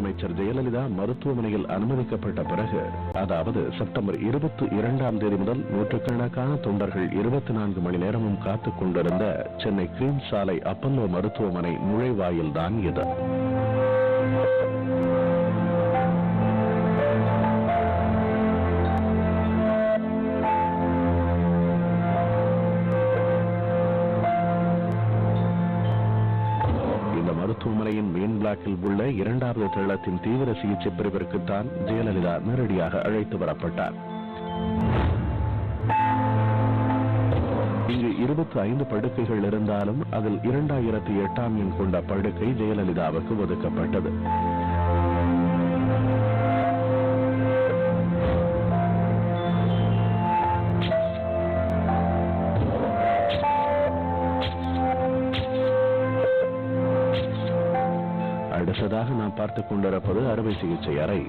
முதலமைச்சர் ஜெயலலிதா மருத்துவமனையில் அனுமதிக்கப்பட்ட பிறகு அதாவது செப்டம்பர் இருபத்தி இரண்டாம் தேதி முதல் நூற்றுக்கணக்கான தொண்டர்கள் இருபத்தி நான்கு மணி நேரமும் காத்துக் கொண்டிருந்த சென்னை கிரீம் சாலை அப்பல்லோ மருத்துவமனை நுழைவாயில்தான் இது. மருத்துவமனையின் மெயின் பிளாக்கில் உள்ள இரண்டாவது தளத்தின் தீவிர சிகிச்சை பிரிவிற்குத்தான் ஜெயலலிதா நேரடியாக அழைத்து வரப்பட்டார். இங்கு இருபத்தி ஐந்து படுக்கைகள் இருந்தாலும் அதில் இரண்டாயிரத்தி எட்டாம் எண் கொண்ட படுக்கை ஜெயலலிதாவுக்கு ஒதுக்கப்பட்டது. அடுத்ததாக நாம் பார்த்துக் கொண்டிருப்பது அறுவை சிகிச்சை அறை.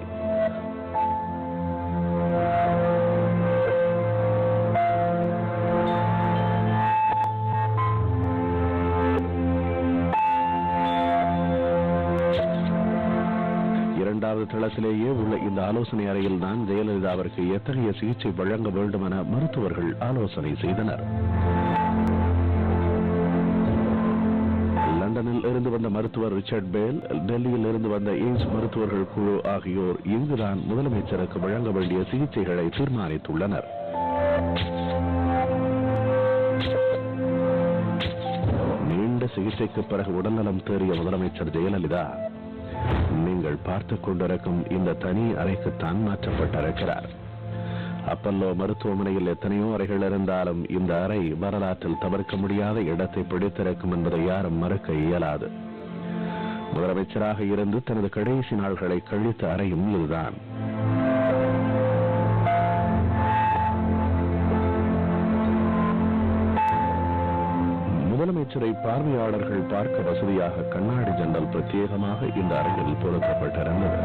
இரண்டாவது தளத்திலேயே உள்ள இந்த ஆலோசனை அறையில் தான் ஜெயலலிதாவிற்கு எத்தகைய சிகிச்சை வழங்க வேண்டும் என மருத்துவர்கள் ஆலோசனை செய்தனர். இருந்து வந்த மருத்துவர் ரிச்சர்ட் பேல் டெல்லியில் இருந்து வந்த எய்ம்ஸ் மருத்துவர்கள் குழு ஆகியோர் இங்குதான் முதலமைச்சருக்கு வழங்க வேண்டிய சிகிச்சைகளை தீர்மானித்துள்ளனர். நீண்ட சிகிச்சைக்கு பிறகு உடல்நலம் தேறிய முதலமைச்சர் ஜெயலலிதா நீங்கள் பார்த்துக் கொண்டிருக்கும் இந்த தனி அறைக்குத்தான் மாற்றப்பட்டிருக்கிறார். அப்பல்லோ மருத்துவமனையில் எத்தனையோ அறைகள் இருந்தாலும் இந்த அறை வரலாற்றில் தவிர்க்க முடியாத இடத்தை பிடித்திருக்கும் என்பதை யாரும் மறுக்க இயலாது. முதலமைச்சராக இருந்து தனது கடைசி நாள்களை கழித்த அறையும் இதுதான். முதலமைச்சரை பார்வையாளர்கள் பார்க்க வசதியாக கண்ணாடி ஜன்னல் பிரத்யேகமாக இந்த அறையில் பொருத்தப்பட்டிருந்தது.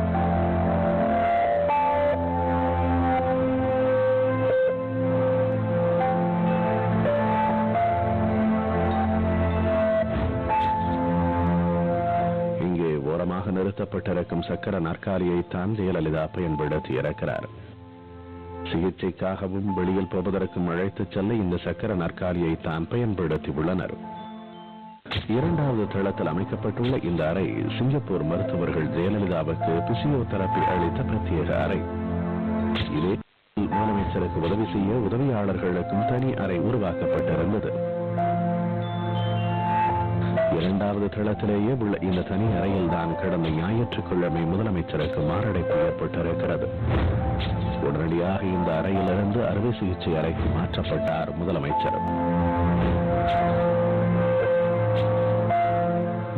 ஓரமாக நிறுத்தப்பட்டிருக்கும் சக்கர நாற்காலியை தான் ஜெயலலிதா பயன்படுத்தி இருக்கிறார் சிகிச்சைக்காகவும் வெளியில் போவதற்கும் அழைத்துச் செல்ல இந்த சக்கர நாற்காலியை தான் பயன்படுத்தி உள்ளனர். இரண்டாவது தளத்தில் அமைக்கப்பட்டுள்ள இந்த அறை சிங்கப்பூர் மருத்துவர்கள் ஜெயலலிதாவுக்கு பிசியோதெரபி அளித்த பிரத்யேக அறை. இதே முதலமைச்சருக்கு உதவி செய்ய உதவியாளர்களுக்கும் தனி அறை உருவாக்கப்பட்டிருந்தது. இரண்டாவது தளத்திலேயே உள்ள இந்த தனி அறையில் தான் கடந்த ஞாயிற்றுக்கிழமை முதலமைச்சருக்கு மாரடைப்பு ஏற்பட்டிருக்கிறது. உடனடியாக இந்த அறையிலிருந்து அறுவை சிகிச்சை அறைக்கு மாற்றப்பட்டார் முதலமைச்சர்.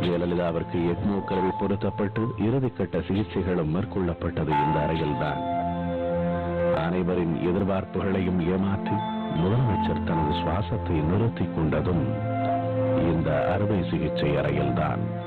ஜெயலலிதாவிற்கு எக்மோ கருவி பொருத்தப்பட்டு இறுதிக்கட்ட சிகிச்சைகளும் மேற்கொள்ளப்பட்டது இந்த அறையில்தான். அனைவரின் எதிர்பார்ப்புகளையும் ஏமாற்றி முதலமைச்சர் தனது சுவாசத்தை நிறுத்திக் கொண்டதும் அறுவை சிகிச்சை அறையில்தான்.